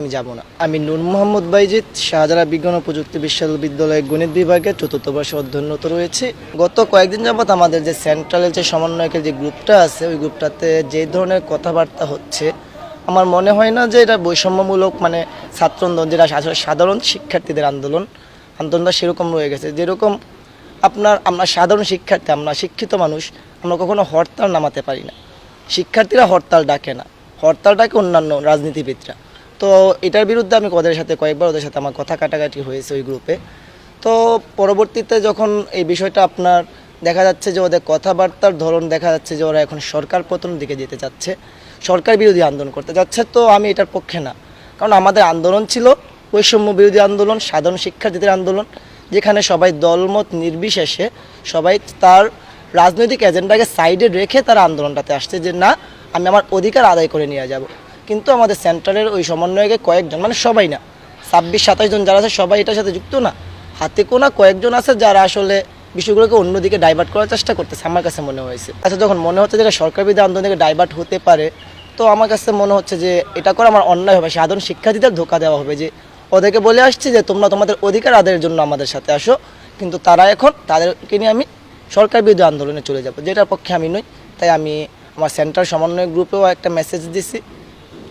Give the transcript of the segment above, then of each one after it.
আমি যাব না। আমি নূর মোহাম্মদ বাইজিৎ শাহজালাল বিজ্ঞান ও প্রযুক্তি বিশ্ববিদ্যালয়ের গণিত বিভাগে চতুর্থ বর্ষে অধ্যয়নরত রয়েছে। গত কয়েকদিন যাবত আমাদের যে সেন্ট্রালের যে সমন্বয়কের যে গ্রুপটা আছে, ওই গ্রুপটাতে যে ধরনের কথাবার্তা হচ্ছে, আমার মনে হয় না যে এটা বৈষম্যমূলক মানে ছাত্র আন্দোলন যেটা আসলে সাধারণ শিক্ষার্থীদের আন্দোলন, আন্দোলনটা সেরকম রয়ে গেছে। যেরকম আপনার, আমরা সাধারণ শিক্ষার্থী, আমরা শিক্ষিত মানুষ, আমরা কখনো হরতাল নামাতে পারি না। শিক্ষার্থীরা হরতাল ডাকে না। হরতাল ডাকে অন্যান্য রাজনীতিবিদরা। তো এটার বিরুদ্ধে আমি ওদের সাথে কয়েকবার ওদের সাথে আমার কথা কাটাকাটি হয়েছে ওই গ্রুপে তো পরবর্তীতে যখন এই বিষয়টা আপনার দেখা যাচ্ছে যে ওদের কথাবার্তার ধরন দেখা যাচ্ছে যে ওরা এখন সরকার পতন দিকে যেতে চাচ্ছে, সরকার বিরোধী আন্দোলন করতে যাচ্ছে, তো আমি এটার পক্ষে না। কারণ আমাদের আন্দোলন ছিল বৈষম্য বিরোধী আন্দোলন, সাধারণ শিক্ষার্থীদের আন্দোলন, যেখানে সবাই দলমত নির্বিশেষে সবাই তার রাজনৈতিক এজেন্ডাকে সাইডে রেখে তারা আন্দোলনটাতে আসছে যে, না, আমি আমার অধিকার আদায় করে নিয়ে যাব। কিন্তু আমাদের সেন্টারের ওই সমন্বয়কে কয়েকজন মানে সবাই না, ছাব্বিশ, সাতাশ জন যারা আছে, সবাই এটার সাথে যুক্ত না। হাতে কোনা কয়েকজন আছে যারা আসলে বিষয়গুলোকে অন্যদিকে ডাইভার্ট করার চেষ্টা করতেছে, আমার কাছে মনে হয়েছে। আচ্ছা যখন মনে হচ্ছে যে সরকার বিরোধী আন্দোলন থেকে ডাইভার্ট হতে পারে, তো আমার কাছে মনে হচ্ছে যে এটা করে আমার অন্যায় হবে। সাধারণ শিক্ষার্থীদের ধোকা দেওয়া হবে যে ওদেরকে বলে আসছি যে তোমরা তোমাদের অধিকার আদায়ের জন্য আমাদের সাথে আসো, কিন্তু তারা এখন তাদেরকে নিয়ে আমি সরকার বিরোধী আন্দোলনে চলে যাব। যেটার পক্ষে আমি নই, তাই আমি আমার সেন্টার সমন্বয় গ্রুপেও একটা মেসেজ দিছি।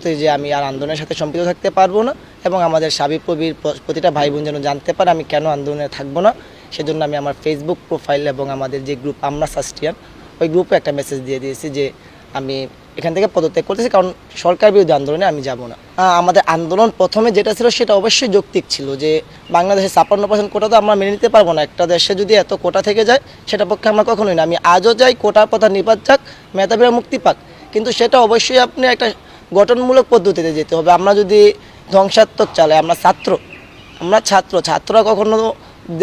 তো যে আমি আর আন্দোলনের সাথে সম্পৃক্ত থাকতে পারব না এবং আমাদের সাবির প্রবীর প্রতিটা ভাই বোন যেন জানতে পারে আমি কেন আন্দোলনে থাকব না, সেজন্য আমি আমার ফেসবুক প্রোফাইল এবং আমাদের যে গ্রুপ আমরা সাস্টিয়ান, ওই গ্রুপে একটা মেসেজ দিয়ে দিয়েছি যে আমি এখান থেকে পদত্যাগ করতেছি কারণ সরকার বিরোধী আন্দোলনে আমি যাব না। আমাদের আন্দোলন প্রথমে যেটা ছিল সেটা অবশ্যই যৌক্তিক ছিল যে বাংলাদেশে ছাপ্পান্ন পার্সেন্ট কোটা তো আমরা মেনে নিতে পারব না। একটা দেশে যদি এত কোটা থেকে যায়, সেটা পক্ষে আমরা কখনোই না। আমি আজও যাই কোটার কথা নিপাত যাক মেধাবীরা মুক্তি পাক। কিন্তু সেটা অবশ্যই আপনি একটা গঠনমূলক পদ্ধতিতে যেতে হবে। আমরা যদি ধ্বংসাত্মক চালাই, আমরা ছাত্র। আমরা ছাত্র। ছাত্ররা কখনো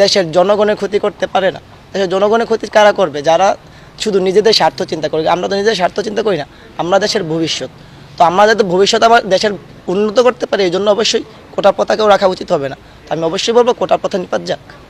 দেশের জনগণের ক্ষতি করতে পারে না। দেশের জনগণের ক্ষতি কারা করবে? যারা শুধু নিজেদের স্বার্থ চিন্তা করে আমরা তো নিজেদের স্বার্থ চিন্তা করি না। আমরা দেশের ভবিষ্যৎ। তো আমরা যাতে ভবিষ্যৎ আমার দেশের উন্নত করতে পারি, এই জন্য অবশ্যই কোটা পতাকাও রাখা উচিত হবে না। আমি অবশ্যই বলব, কোটা পথা নিপাত যাক।